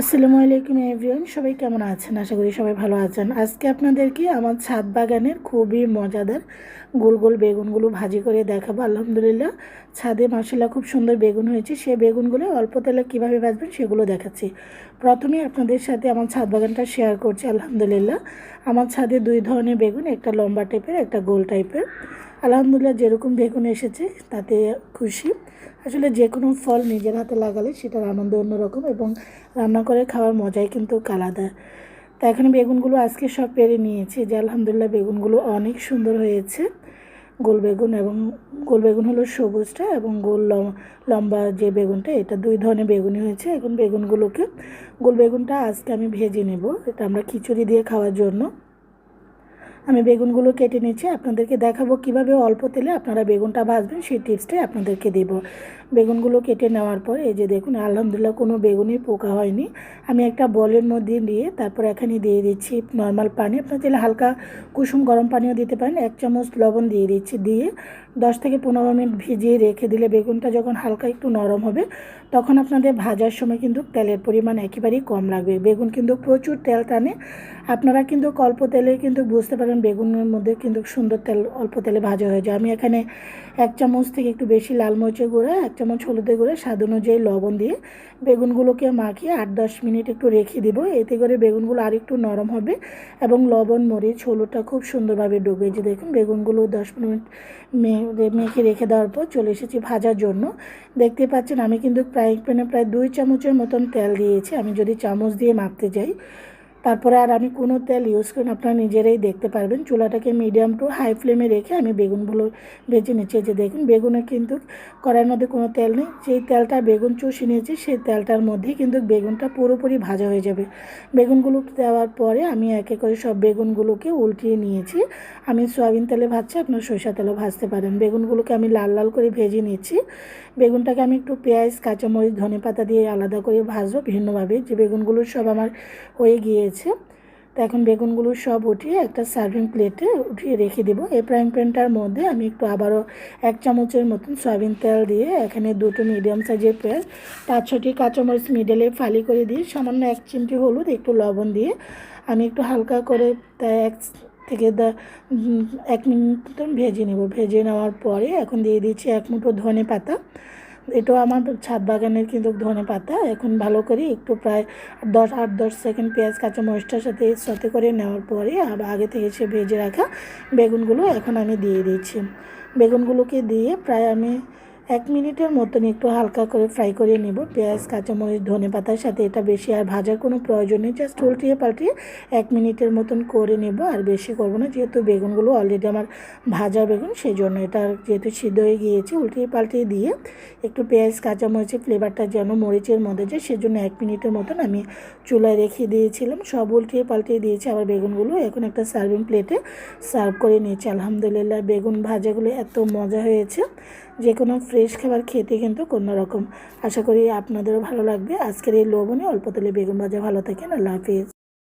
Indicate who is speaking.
Speaker 1: আসসালামু আলাইকুম এভরিওয়ান, সবাই কেমন আছেন? আশা করি সবাই ভালো আছেন। আজকে আপনাদেরকে আমার ছাদ বাগানের খুবই মজাদার গোল গোল বেগুনগুলো ভাজি করে দেখাবো। আলহামদুলিল্লাহ, ছাদে মাসাল্লাহ খুব সুন্দর বেগুন হয়েছে। সে বেগুনগুলো অল্প তেলে কীভাবে ভাজবেন সেগুলো দেখাচ্ছি। প্রথমেই আপনাদের সাথে আমার ছাদ বাগানটা শেয়ার করছি। আলহামদুলিল্লাহ, আমার ছাদে দুই ধরনের বেগুন, একটা লম্বা টাইপের একটা গোল টাইপের আলহামদুলিল্লাহ যেরকম বেগুন এসেছে, তাতে খুশি। আসলে যে কোনো ফল নিজের হাতে লাগালে সেটার আনন্দ অন্যরকম এবং রান্না করে খাওয়ার মজাই কিন্তু আলাদা। তা এখানে বেগুনগুলো আজকে সব পেরে নিয়েছি। যে আলহামদুলিল্লাহ বেগুনগুলো অনেক সুন্দর হয়েছে। গোল বেগুন এবং গোল বেগুন হলো সবুজটা এবং গোল লম- লম্বা যে বেগুনটা, এটা দুই ধরনের বেগুনই হয়েছে। এখন বেগুনগুলোকে, গোল বেগুনটা আজকে আমি ভেজে নেব। এটা আমরা খিচুড়ি দিয়ে খাওয়ার জন্য। আমি বেগুনগুলো কেটে নিচ্ছি, আপনাদেরকে দেখাবো কীভাবে অল্প তেলে আপনারা বেগুনটা ভাজবেন, সেই টিপসটাই আপনাদেরকে দেব। বেগুনগুলো কেটে নেওয়ার পর, এই যে দেখুন, আলহামদুলিল্লাহ কোনো বেগুনই পোকা হয়নি। আমি একটা বলের মধ্যে নিয়ে তারপর এখানে দিয়ে দিচ্ছি নর্মাল পানি। আপনার চাইলে হালকা কুসুম গরম পানিও দিতে পারেন। এক চামচ লবণ দিয়ে দিচ্ছি। দিয়ে দশ থেকে পনেরো মিনিট ভিজিয়ে রেখে দিলে বেগুনটা যখন হালকা একটু নরম হবে, তখন আপনাদের ভাজার সময় কিন্তু তেলের পরিমাণ একেবারেই কম লাগবে। বেগুন কিন্তু প্রচুর তেল টানে। আপনারা কিন্তু অল্প তেলে কিন্তু বুঝতে পারেন বেগুনের মধ্যে কিন্তু সুন্দর তেল অল্প তেলে ভাজা হয়ে যায়। আমি এখানে এক চামচ থেকে একটু বেশি লাল মরিচের গুঁড়া, এক হলুদের গুঁড়া, স্বাদ অনুযায়ী লবণ দিয়ে বেগুনগুলোকে মাখিয়ে আট দশ মিনিট একটু রেখে দিব। এতে করে বেগুনগুলো আর একটু নরম হবে এবং লবণ, মরিচ, হলুদটা খুব সুন্দরভাবে ডুবে যে দেখুন, বেগুনগুলো দশ মিনিট মেখে রেখে দেওয়ার পর চলে এসেছি ভাজার জন্য। দেখতে পাচ্ছেন, আমি কিন্তু ফ্রাইং প্যানে প্রায় দুই চামচের মতন তেল দিয়েছি। আমি যদি চামচ দিয়ে মাপতে যাই তারপরে আর আমি কোনো তেল ইউজ করি আপনারা নিজেরাই দেখতে পারবেন। চুলাটাকে মিডিয়াম টু হাই ফ্লেমে রেখে আমি বেগুনগুলো ভেজে নিচ্ছি। যে দেখুন, বেগুনে কিন্তু কড়াইয়ের মধ্যে কোনো তেল নেই। যেই তেলটা বেগুন চষে নিয়েছি, সেই তেলটার মধ্যেই কিন্তু বেগুনটা পুরোপুরি ভাজা হয়ে যাবে। বেগুনগুলো দেওয়ার পরে আমি একে করে সব বেগুনগুলোকে উল্টিয়ে নিয়েছি। আমি সয়াবিন তেলে ভাজছি, আপনার সরিষা তেলেও ভাজতে পারেন। বেগুনগুলোকে আমি লাল লাল করে ভেজে নিচ্ছি। বেগুনটাকে আমি একটু পেঁয়াজ, কাঁচামরিচ ধনে পাতা দিয়ে আলাদা করে ভাজবো ভিন্নভাবে। যে বেগুনগুলো সব আমার হয়ে গিয়েছে তো এখন বেগুনগুলো সব উঠিয়ে একটা সার্ভিং প্লেটে উঠিয়ে রেখে দেবো। এই ফ্রাইং প্যানটার মধ্যে আমি একটু আবারও এক চামচের মতন সয়াবিন তেল দিয়ে এখানে দুটো মিডিয়াম সাইজের পেঁয়াজ, পাঁচ ছটি কাঁচামরিচ মিডলে ফালি করে দিয়ে সামান্য এক চিমটি হলুদ, একটু লবণ দিয়ে আমি একটু হালকা করে এক থেকে দা এক মিনিট ভেজে নেব। ভেজে নেওয়ার পরে এখন দিয়ে দিচ্ছি এক মুঠো ধনে পাতা। এটাও আমার ছাদ বাগানের কিন্তু ধনে পাতা। এখন ভালো করে একটু প্রায় দশ, আট, দশ সেকেন্ড পেঁয়াজ, কাঁচা মরিচটার সাথে সাথে করে নেওয়ার পরে আবার আগে থেকে সে ভেজে রাখা বেগুনগুলো এখন আমি দিয়ে দিচ্ছি। বেগুনগুলোকে দিয়ে প্রায় আমি এক মিনিটের মতন একটু হালকা করে ফ্রাই করে নেব। পেঁয়াজ, কাঁচামরিচ, ধনে পাতার সাথে এটা বেশি আর ভাজার কোনো প্রয়োজন নেই। জাস্ট উল্টিয়ে পাল্টিয়ে এক মিনিটের মতন করে নেব। আর বেশি করব না, যেহেতু বেগুনগুলো অলরেডি আমার ভাজা বেগুন সেই জন্য এটা যেহেতু সিদ্ধ হয়ে গিয়েছে, উল্টিয়ে পাল্টিয়ে দিয়ে একটু পেঁয়াজ, কাঁচামরিচের ফ্লেভারটা যেন মরিচের মধ্যে যায়, সেজন্য এক মিনিটের মতন আমি চুলায় রেখে দিয়েছিলাম। সব উল্টিয়ে পাল্টিয়ে দিয়েছি, আবার বেগুনগুলো এখন একটা সার্ভিং প্লেটে সার্ভ করে নিয়েছি। আলহামদুলিল্লাহ, বেগুন ভাজাগুলো এত মজা হয়েছে। যে কোনো ফ্রেশ খাবার খেতে কিন্তু কোনো রকম। আশা করি আপনাদেরও ভালো লাগবে। আজকের এই লবণে অল্প তেলে বেগুন ভাজা। ভালো থাকেন। আল্লাহ হাফিজ।